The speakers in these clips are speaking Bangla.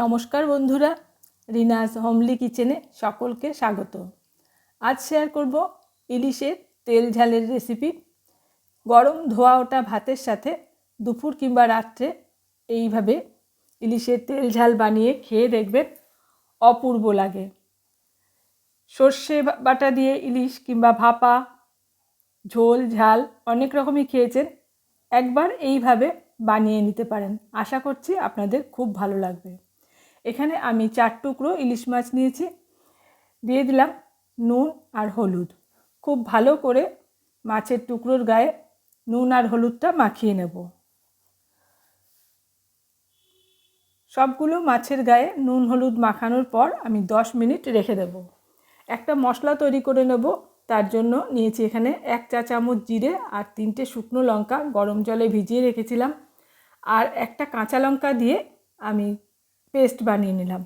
নমস্কার বন্ধুরা রিনাস হোমলি কিচেনে সকলকে স্বাগত। আজ শেয়ার করব ইলিশের তেল ঝালের রেসিপি গরম ধোয়া ওটা ভাতের সাথে দুপুর কিংবা রাত্রে এইভাবে ইলিশের তেল ঝাল বানিয়ে খেয়ে দেখবেন অপূর্ব লাগে। সর্ষে বাটা দিয়ে ইলিশ কিংবা ভাপা, ঝোল, ঝাল অনেক রকমই খেয়েছেন। একবার এইভাবে বানিয়ে নিতে পারেন। আশা করছি আপনাদের খুব ভালো লাগবে। এখানে আমি চার টুকরো ইলিশ মাছ নিয়েছি। দিয়ে দিলাম নুন আর হলুদ। খুব ভালো করে মাছের টুকরোর গায়ে নুন আর হলুদটা মাখিয়ে নেব। সবগুলো মাছের গায়ে নুন হলুদ মাখানোর পর আমি দশ মিনিট রেখে দেব। একটা মশলা তৈরি করে নেব। তার জন্য নিয়েছি এখানে এক চা চামচ জিরে আর তিনটে শুকনো লঙ্কা গরম জলে ভিজিয়ে রেখেছিলাম। আর একটা কাঁচা লঙ্কা দিয়ে আমি পেস্ট বানিয়ে নিলাম।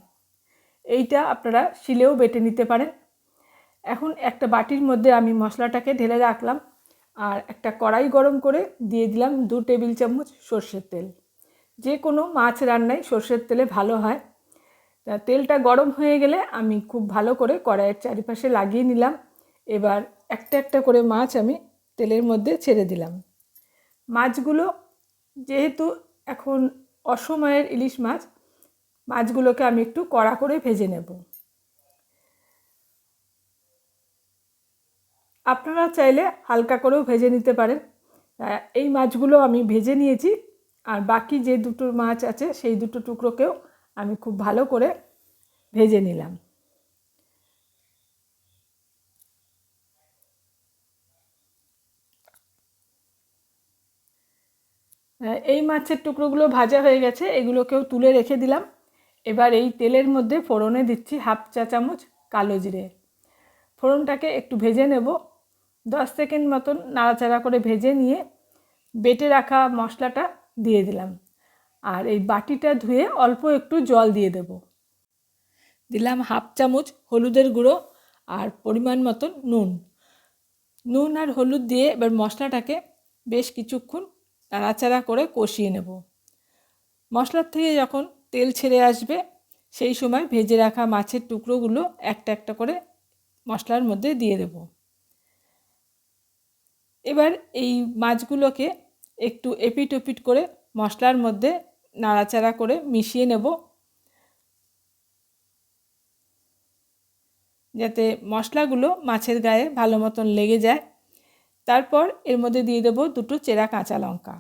এইটা আপনারা শিলেও বেটে নিতে পারেন। এখন একটা বাটির মধ্যে আমি মশলাটাকে ঢেলে রাখলাম আর একটা কড়াই গরম করে দিয়ে দিলাম দু টেবিল চামচ সর্ষের তেল। যে কোনো মাছ রান্নায় সর্ষের তেলে ভালো হয়। তা তেলটা গরম হয়ে গেলে আমি খুব ভালো করে কড়াইয়ের চারিপাশে লাগিয়ে নিলাম। এবার একটা একটা করে মাছ আমি তেলের মধ্যে ছেড়ে দিলাম। মাছগুলো যেহেতু এখন অসময়ের ইলিশ মাছ মাছগুলোকে আমি একটু কড়া করে ভেজে নেব। আপনারা চাইলে হালকা করেও ভেজে নিতে পারেন। এই মাছগুলো আমি ভেজে নিয়েছি আর বাকি যে দুটো মাছ আছে সেই দুটো টুকরোকেও আমি খুব ভালো করে ভেজে নিলাম। এই মাছের টুকরোগুলো ভাজা হয়ে গেছে, এগুলোকেও তুলে রেখে দিলাম। এবার এই তেলের মধ্যে ফোড়নে দিচ্ছি হাফ চা চামচ কালো জিরে। ফোড়নটাকে একটু ভেজে নেব। দশ সেকেন্ড মতন নাড়াচাড়া করে ভেজে নিয়ে বেটে রাখা মশলাটা দিয়ে দিলাম। আর এই বাটিটা ধুয়ে অল্প একটু জল দিয়ে দেব। দিলাম হাফ চামচ হলুদের গুঁড়ো আর পরিমাণ মতন নুন। নুন আর হলুদ দিয়ে এবার মশলাটাকে বেশ কিছুক্ষণ নাড়াচাড়া করে কষিয়ে নেব। মশলার থেকে যখন তেল ছেড়ে আসবে, সেই সময় ভেজে রাখা মাছের টুকরোগুলো একটা একটা করে মশলার মধ্যে দিয়ে দেব। এবার এই মাছগুলোকে একটু এপিট ওপিট করে মশলার মধ্যে নাড়াচাড়া করে মিশিয়ে নেব। যাতে মশলাগুলো মাছের গায়ে ভালো মতন লেগে যায়। তারপর এর মধ্যে দিয়ে দেবো দুটো চেরা কাঁচা লঙ্কা।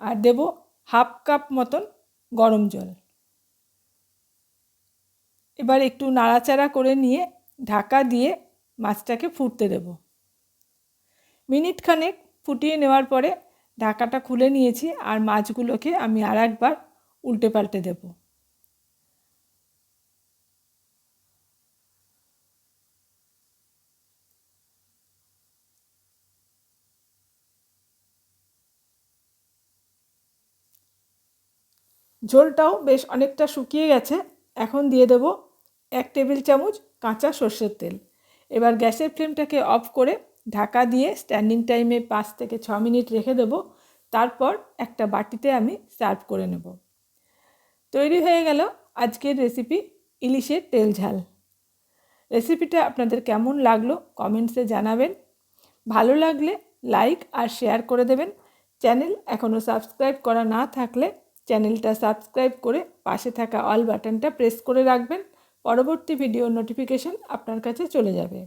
আর দেব হাফ কাপ মতন গরম জল। এবার একটু নাড়াচাড়া করে নিয়ে ঢাকা দিয়ে মাছটাকে ফুটতে দেব। মিনিট খানেক ফুটিয়ে নেওয়ার পরে ঢাকাটা খুলে নিয়েছি আর মাছগুলোকে আমি আর একবার উল্টে পাল্টে দেবো। ঝোলটাও বেশ অনেকটা শুকিয়ে গেছে। এখন দিয়ে দেবো এক টেবিল চামচ কাঁচা সর্ষের তেল। এবার গ্যাসের ফ্লেমটাকে অফ করে ঢাকা দিয়ে স্ট্যান্ডিং টাইমে পাঁচ থেকে ছ মিনিট রেখে দেবো। তারপর একটা বাটিতে আমি সার্ভ করে নেব। তৈরি হয়ে গেল আজকের রেসিপি ইলিশের তেল ঝাল। রেসিপিটা আপনাদের কেমন লাগল কমেন্টসে জানাবেন। ভালো লাগলে লাইক আর শেয়ার করে দেবেন। চ্যানেল এখনও সাবস্ক্রাইব করা না থাকলে চ্যানেলটা সাবস্ক্রাইব করে পাশে থাকা অল বাটনটা প্রেস করে রাখবেন। পরবর্তী ভিডিও নোটিফিকেশন আপনার কাছে চলে যাবে।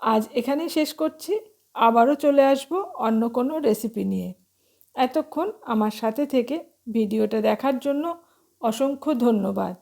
আজ এখানেই শেষ করছি। আবারও চলে আসব অন্য কোনো রেসিপি নিয়ে। এতক্ষণ আমার সাথে থেকে ভিডিওটা দেখার জন্য অসংখ্য ধন্যবাদ।